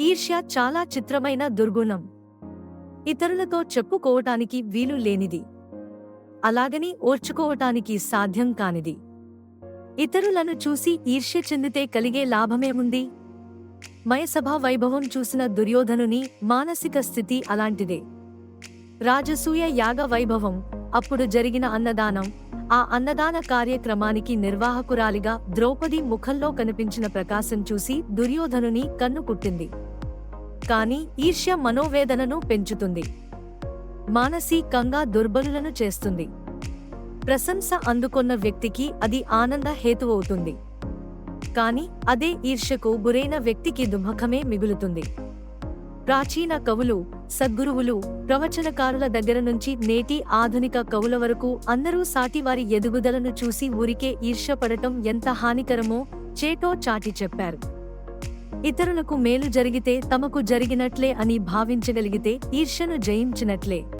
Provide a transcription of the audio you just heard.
ఈర్ష్య చాలా చిత్రమైన దుర్గుణం. ఇతరులతో చెప్పుకోవటానికి వీలు లేనిది. అలాగని ఓర్చుకోవటానికి సాధ్యం కానిది. ఇతరులను చూసి ఈర్ష్య చెందితే కలిగే లాభమేముంది మయసభ వైభవం చూసిన దుర్యోధనుని మానసిక స్థితి అలాంటిదే. రాజసూయ యాగ వైభవం అప్పుడు జరిగిన అన్నదానం ఆ అన్నదాన కార్యక్రమానికి నిర్వాహకురాలిగా ద్రౌపది ముఖంలో కనిపించిన ప్రకాశం చూసి దుర్యోధనుని కన్ను కుట్టింది. కానీ ఈర్ష్య మనోవేదనను పెంచుతుంది. మానసికంగా దుర్బలులను చేస్తుంది. ప్రశంస అందుకొన్న వ్యక్తికి అది ఆనంద హేతువవుతుంది కానీ అదే ఈర్ష్యకు గురైన వ్యక్తికి దుమఖమే మిగులుతుంది. ప్రాచీన కవులు సద్గురువులు ప్రవచనకారుల దగ్గర నుంచి నేటి ఆధునిక కవుల వరకు అందరూ సాటివారి ఎదుగుదలను చూసి ఊరికే ఈర్ష్యపడటం ఎంత హానికరమో చేటో చాటి చెప్పారు. ఇతరులకు మేలు జరిగితే తమకు జరిగినట్లే అని భావించగలిగితే ఈర్ష్యను జయించినట్లే.